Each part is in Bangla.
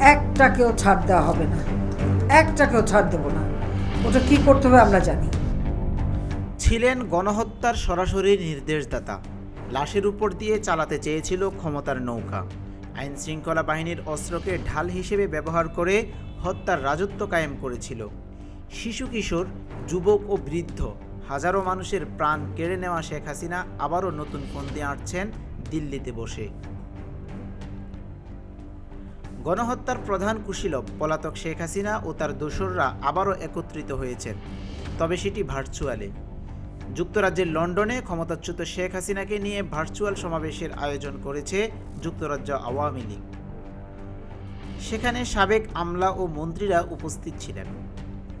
একটাকেও ছাড় দেওয়া হবে না। একটাকেও ছাড় দেবো না। ওটা কি করতে হবে আমরা জানি। ছিলেন গণহত্যার সরাসরি নির্দেশদাতা। লাশের উপর দিয়ে চালাতে চেয়েছিল ক্ষমতার নৌকা। আইন শৃঙ্খলা বাহিনীর অস্ত্রকে ঢাল হিসেবে ব্যবহার করে হত্যার রাজত্ব কায়েম করেছিল। শিশু কিশোর, যুবক ও বৃদ্ধ, হাজারো মানুষের প্রাণ কেড়ে নেওয়া শেখ হাসিনা আবারও নতুন ফন্দি আঁটছেন দিল্লিতে বসে। গণহত্যার প্রধান কুশীলব পলাতক শেখ হাসিনা ও তার দোসররা আবারও একত্রিত হয়েছেন, তবে সেটি ভার্চুয়ালে। যুক্তরাজ্যের লন্ডনে ক্ষমতাচ্যুত শেখ হাসিনাকে নিয়ে ভার্চুয়াল সমাবেশের আয়োজন করেছে যুক্তরাজ্য আওয়ামী লীগ। সেখানে সাবেক আমলা ও মন্ত্রীরা উপস্থিত ছিলেন।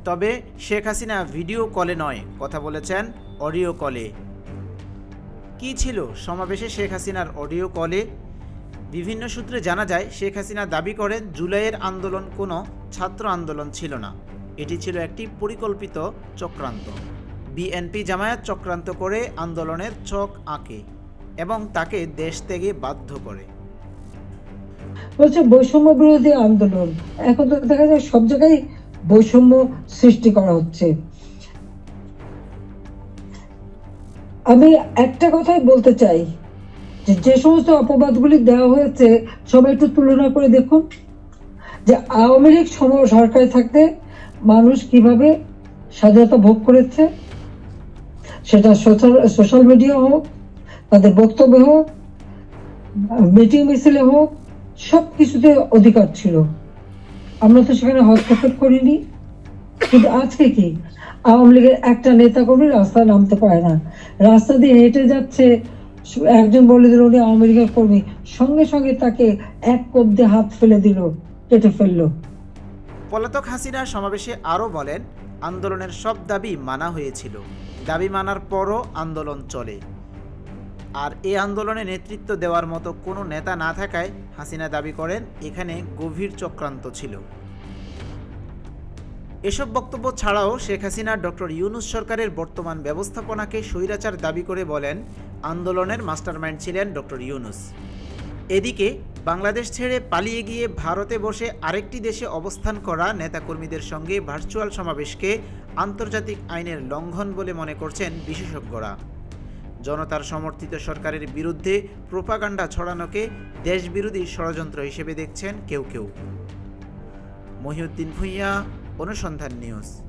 তবে শেখ হাসিনা ভিডিও কলে নয়, কথা বলেছেন অডিও কলে। কি ছিল সমাবেশে শেখ হাসিনার অডিও কলে? বিভিন্ন সূত্রে জানা যায়, শেখ হাসিনা দাবি করেন, জুলাইয়ের আন্দোলন কোনো ছাত্র আন্দোলন ছিল না। এটি ছিল একটি পরিকল্পিত চক্রান্ত। বিএনপি জামায়াত চক্রান্ত করে আন্দোলনের চক আঁকে এবং তাকে দেশ থেকে বাধ্য করে। বলছে বৈষম্য বিরোধী আন্দোলন। এখন তো দেখা যায় সব জায়গায় বৈষম্য সৃষ্টি করা হচ্ছে। আমি একটা কথাই বলতে চাই যে সমস্ত অপবাদগুলি দেওয়া হয়েছে, সবাই একটু তুলনা করে দেখুন। যে আওয়ামী লীগ সরকারে থাকতে মানুষ কীভাবে স্বাধীনতা ভোগ করেছে, সেটা সোশ্যাল মিডিয়া হোক, তাদের বক্তব্য হোক, মিটিং মিছিলে হোক সব কিছুতে অধিকার ছিল। আমরা তো সেখানে হস্তক্ষেপ করিনি। কিন্তু আজকে কি? আওয়ামী লীগের একটা নেতা কর্মী রাস্তায় নামতে পারে না। রাস্তা দিয়ে হেঁটে যাচ্ছে একজন বলে দিল উনি লীগের কর্মী। সঙ্গে সঙ্গে তাকে এক কোপ দিয়ে হাত ফেলে দিল, কেটে ফেলল। পলাতক হাসিনা সমাবেশে আরও বলেন, আন্দোলনের সব দাবি মানা হয়েছিল। দাবি মানার পরও আন্দোলন চলে। আর এই আন্দোলনে নেতৃত্ব দেওয়ার মতো কোনো নেতা না থাকায় হাসিনা দাবি করেন, এখানে গভীর চক্রান্ত ছিল। এসব বক্তব্য ছাড়াও শেখ হাসিনা, ডক্টর ইউনুস সরকারের বর্তমান ব্যবস্থাপনাকে স্বৈরাচার দাবি করে বলেন, আন্দোলনের মাস্টারমাইন্ড ছিলেন ডক্টর ইউনুস। এদিকে, বাংলাদেশ ছেড়ে পালিয়ে গিয়ে ভারতে বসে আরেকটি দেশে অবস্থান করা নেতাকর্মীদের সঙ্গে ভার্চুয়াল সমাবেশকে আন্তর্জাতিক আইনের লঙ্ঘন বলে মনে করছেন বিশেষজ্ঞরা। জনতার সমর্থিত সরকারের বিরুদ্ধে প্রোপাগান্ডা ছড়ানোকে দেশবিরোধী ষড়যন্ত্র হিসেবে দেখছেন কেউ কেউ। মহিউদ্দিন ভূঁইয়া অনুসন্ধান নিউজ।